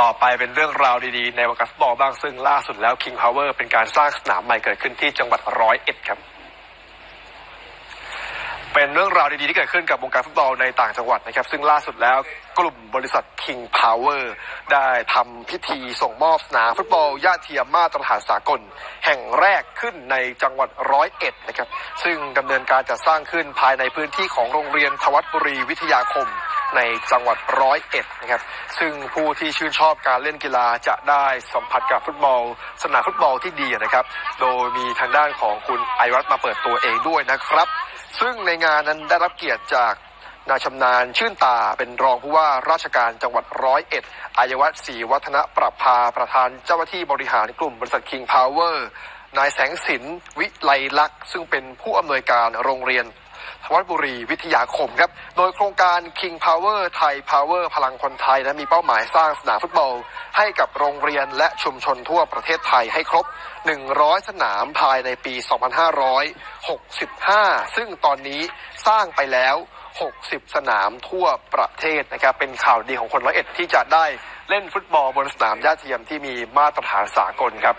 ต่อไปเป็นเรื่องราวดีๆ ในวงการฟุตบอลบ้างซึ่งล่าสุดแล้ว King Power เป็นการสร้างสนามใหม่เกิดขึ้นที่จังหวัดร้อยเอ็ดครับ เป็นเรื่องราวดีๆ ที่เกิดขึ้นกับวงการฟุตบอลในต่างจังหวัดนะครับ ซึ่งล่าสุดแล้วกลุ่มบริษัท King Power ได้ทำพิธีส่งมอบสนามฟุตบอลย่าเทียมมาตรฐานสากล แห่งแรกขึ้นในจังหวัดร้อยเอ็ดนะครับ ซึ่งดำเนินการจัดสร้างขึ้นภายในพื้นที่ของโรงเรียนทวัตบุรีวิทยาคม ในจังหวัดร้อยเอ็ดนะครับ ซึ่งผู้ที่ชื่นชอบการเล่นกีฬาจะได้สัมผัสกับฟุตบอล สนามฟุตบอลที่ดีนะครับ โดยมีทางด้านของคุณไอรัตมาเปิดตัวเองด้วยนะครับ ซึ่งในงานนั้นได้รับเกียรติจากนายชำนาญชื่นตาเป็นรองผู้ว่าราชการจังหวัดร้อยเอ็ดอายวัฒน์ศรีวัฒนปรับภาประธานเจ้าหน้าที่บริหารกลุ่มบริษัท King Power นายแสงสินวิไลลักษณ์ซึ่งเป็นผู้อำนวยการโรงเรียน วัดบุรีวิทยาคมครับ โดยโครงการ King Power ไทย Power พลังคนไทยนะมีเป้าหมายสร้างสนามฟุตบอล ให้กับโรงเรียนและชุมชนทั่วประเทศไทยให้ครบ 100 สนามภายในปี 2565 ซึ่งตอนนี้สร้างไปแล้ว 60 สนามทั่วประเทศนะครับเป็นข่าวดีของคนร้อยเอ็ดที่จะได้เล่นฟุตบอลบนสนามหญ้าเทียมที่มีมาตรฐานสากลครับ